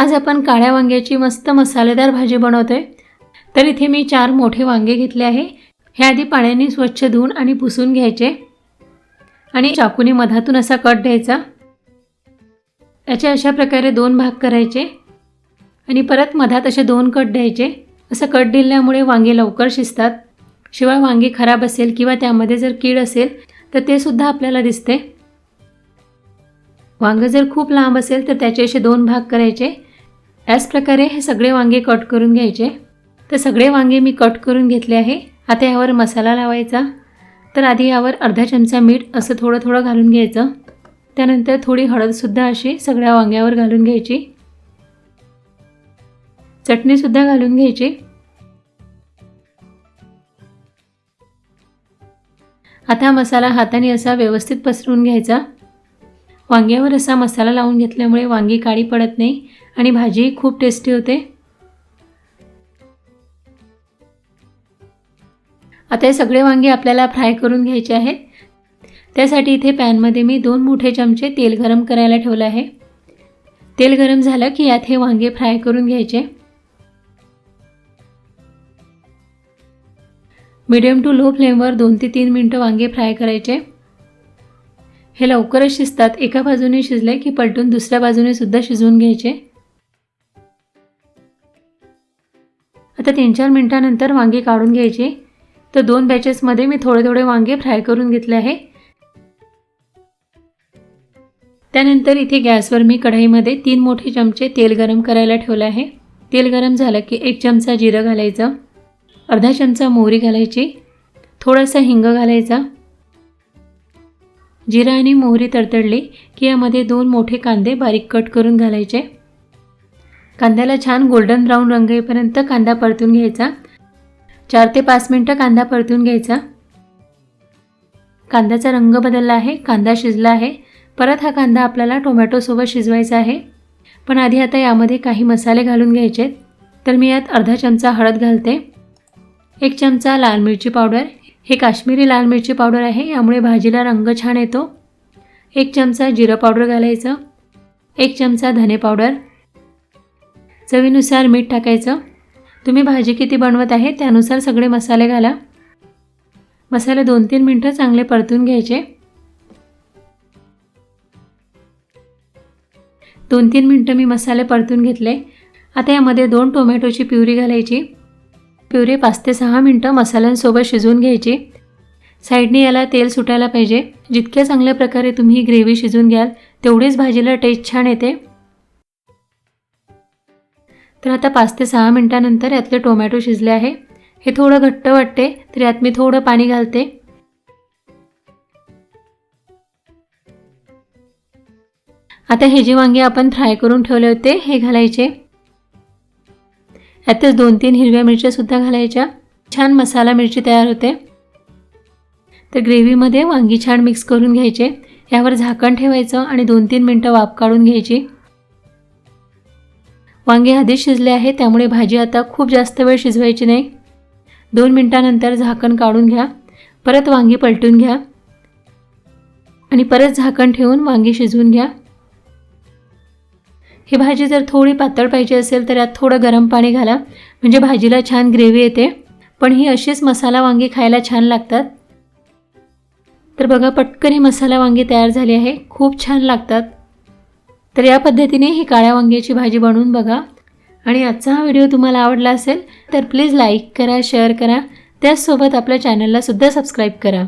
आज आपण काळ्या वांग्याची मस्त मसालेदार भाजी बनवतोय. तर इथे मी चार मोठे वांगे घेतले आहे. हे आधी पाण्याने स्वच्छ धुवून आणि पुसून घ्यायचे. आणि चाकूने मधातून असा कट द्यायचा. याचे अशा प्रकारे दोन भाग करायचे. आणि परत मधात असे दोन कट द्यायचे. असं कट दिल्यामुळे वांगे लवकर शिजतात. शिवाय वांगे खराब असेल किंवा त्यामध्ये जर कीड असेल तर ते सुद्धा आपल्याला दिसते. वांगं जर खूप लांब असेल तर त्याचे असे दोन भाग करायचे. याच प्रकारे हे सगळे वांगे कट करून घ्यायचे. तर सगळे वांगे मी कट करून घेतले आहे. आता यावर मसाला लावायचा. तर आधी यावर अर्धा चमचा मीठ असं थोडं थोडं घालून घ्यायचं. त्यानंतर थोडी हळदसुद्धा अशी सगळ्या वांग्यावर घालून घ्यायची. चटणीसुद्धा घालून घ्यायची. आता मसाला हाताने असा व्यवस्थित पसरवून घ्यायचा. वांग्यावर असा मसाला लावून घेतल्यामुळे वांगी काळी पडत नाही. आणि भाजीही खूप टेस्टी होते. आता हे सगळे वांगे आपल्याला फ्राय करून घ्यायचे आहेत. त्यासाठी इथे पॅनमध्ये मी दोन मोठे चमचे तेल गरम करायला ठेवलं आहे. तेल गरम झालं की यात हे वांगे फ्राय करून घ्यायचे. मिडियम टू लो फ्लेमवर दोन ते तीन मिनटं वांगे फ्राय करायचे. हे लवकरच शिजतात. एका बाजूने शिजले की पलटून दुसऱ्या बाजूने सुद्धा शिजवून घ्यायचे. आता तीन चार मिनटानंतर वांगे काढून घ्यायचे. तर दोन बॅचेसमध्ये मी थोडे थोडे वांगे फ्राय करून घेतले आहे. त्यानंतर इथे गॅसवर मी कढईमध्ये तीन मोठे चमचे तेल गरम करायला ठेवलं आहे. तेल गरम झालं की एक चमचा जिरं घालायचं. अर्धा चमचा मोहरी घालायची. थोडासा हिंग घालायचा. जिरा आणि मोहरी तडतडली की यामध्ये दोन मोठे कांदे बारीक कट करून घालायचे. कांद्याला छान गोल्डन ब्राऊन रंग येईपर्यंत कांदा परतून घ्यायचा. चार ते पाच मिनटं कांदा परतून घ्यायचा. कांद्याचा रंग बदलला आहे कांदा शिजला आहे. परत हा कांदा आपल्याला टोमॅटोसोबत शिजवायचा आहे. पण आधी आता यामध्ये काही मसाले घालून घ्यायचे तर मी यात अर्धा चमचा हळद घालते. एक चमचा लाल मिरची पावडर. हे काश्मीरी लाल मिरची पावडर आहे यामुळे भाजीला रंग छान येतो. एक चमचा जिरं पावडर घालायचं. एक चमचा धने पावडर. चवीनुसार मीठ टाकायचं. तुम्ही भाजी किती बनवत आहे त्यानुसार सगळे मसाले घाला. मसाले दोन तीन मिनटं चांगले परतून घ्यायचे. दोन तीन मिनटं मी मसाले परतून घेतले. आता यामध्ये दोन टोमॅटोची प्युरी घालायची. प्युरी पाच ते सहा मिनटं मसाल्यांसोबत शिजवून घ्यायची. साईडने याला तेल सुटायला पाहिजे. जितक्या चांगल्या प्रकारे तुम्ही ग्रेव्ही शिजून घ्याल तेवढीच भाजीला टेस्ट छान येते. तर आता पाच ते सहा मिनटानंतर यातले टोमॅटो शिजले आहे. हे थोडं घट्ट वाटते तर यात मी थोडं पाणी घालते. आता हे जे वांगे आपण फ्राय करून ठेवले होते हे घालायचे. यातच दोन तीन हिरव्या मिरच्या सुद्धा घालायच्या. छान मसाला मिरची तयार होते. तर ग्रेव्हीमध्ये वांगी छान मिक्स करून घ्यायचे. यावर झाकण ठेवायचं आणि दोन तीन मिनटं वाफ काढून घ्यायची. वांगे आधीच शिजले आहे त्यामुळे भाजी आता खूप जास्त वेळ शिजवायची नाही. दोन मिनटानंतर झाकण काढून घ्या. परत वांगी पलटून घ्या. आणि परत झाकण ठेवून वांगी शिजवून घ्या. ही भाजी जर थोडी पातळ पाहिजे असेल तर यात थोडं गरम पाणी घाला. म्हणजे भाजीला छान ग्रेव्ही येते. पण ही अशीच मसाला वांगी खायला छान लागतात. तर बघा पटकन ही मसाला वांगी तयार झाली आहे. खूप छान लागतात. तर या पद्धतीने ही काळ्या वांग्याची भाजी बनवून बघा. आणि आजचा हा व्हिडिओ तुम्हाला आवडला असेल तर प्लीज लाईक करा शेअर करा. त्याचसोबत आपल्या चॅनलला सुद्धा सबस्क्राईब करा.